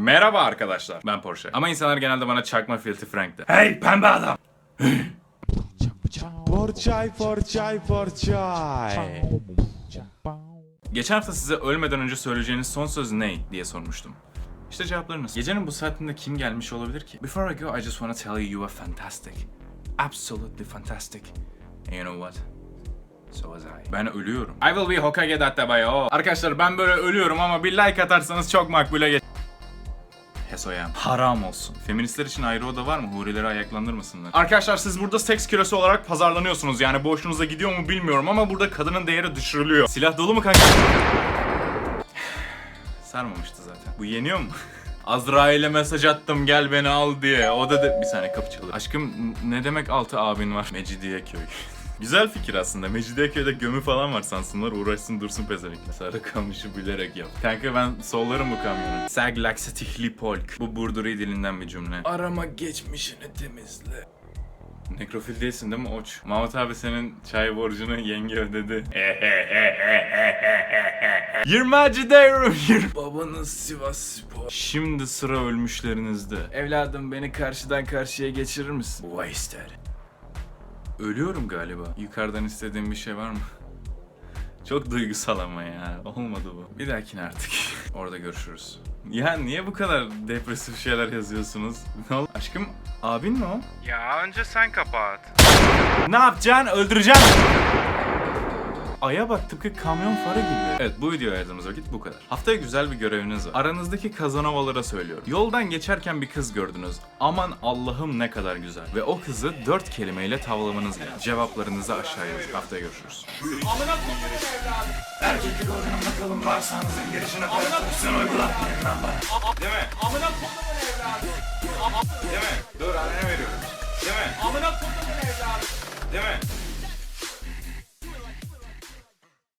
Merhaba arkadaşlar. Ben Porsche. Ama insanlar genelde bana çakma Filthy Frank de. Hey pembe adam. Porçay, porçay, porçay. Geçen hafta size ölmeden önce söyleyeceğiniz son söz ne diye sormuştum. İşte cevaplarınız. Gecenin bu saatinde kim gelmiş olabilir ki? Before I go, I just want to tell you you are fantastic. Absolutely fantastic. And you know what? So was I. Ben ölüyorum. I will be Hokage Dattabayo. Arkadaşlar ben böyle ölüyorum ama bir like atarsanız çok makbule geç. Hesoyam. Haram olsun. Feministler için ayrı oda var mı? Hurileri ayaklandırmasınlar. Arkadaşlar siz burada seks küresi olarak pazarlanıyorsunuz. Yani bu hoşunuza gidiyor mu bilmiyorum ama burada kadının değeri düşürülüyor. Silah dolu mu kanka? Sarmamıştı zaten. Bu yeniyor mu? Azrail'e mesaj attım gel beni al diye. O da de... Bir saniye kapı çalıyor. Aşkım ne demek altı abin var? Mecidiyeköy. Güzel fikir aslında. Mecidiyeköy'de gömü falan var sansınlar uğraşsın dursun pezevenkler. Sarı kamışı bilerek yap. Kanka ben sollarım bu kamyonu. Sag laksatihli polk. Bu Burduri dilinden bir cümle. Arama geçmişini temizle. Nekrofil değilsin değil mi Oç? Mahmut abi senin çay borcunu yenge ödedi. 20 acıdayım. Babanız Sivas Spor. Şimdi sıra ölmüşlerinizde. Evladım beni karşıdan karşıya geçirir misin? Wasted. Ölüyorum galiba. Yukarıdan istediğim bir şey var mı? Çok duygusal ama ya. Olmadı bu. Bir dahakine artık. Orada görüşürüz. Ya niye bu kadar depresif şeyler yazıyorsunuz? Ne ol- Aşkım abin mi o? Ya önce sen kapat. Ne yapacaksın? Öldüreceksin. Aya bak tıpkı kamyon farı gibi. Evet bu videoya ayırdığımız vakit bu kadar. Haftaya güzel bir göreviniz var. Aranızdaki kazanovalara söylüyorum. Yoldan geçerken bir kız gördünüz. Aman Allah'ım ne kadar güzel. Ve o kızı dört kelimeyle tavlamanız gerekiyor. Cevaplarınızı aşağıya yazın. Haftaya görüşürüz. Değil mi? Amına kodumun evladı. Değil mi? Dur annene veriyorum. Değil mi? Amına kodumun evladı. Değil mi?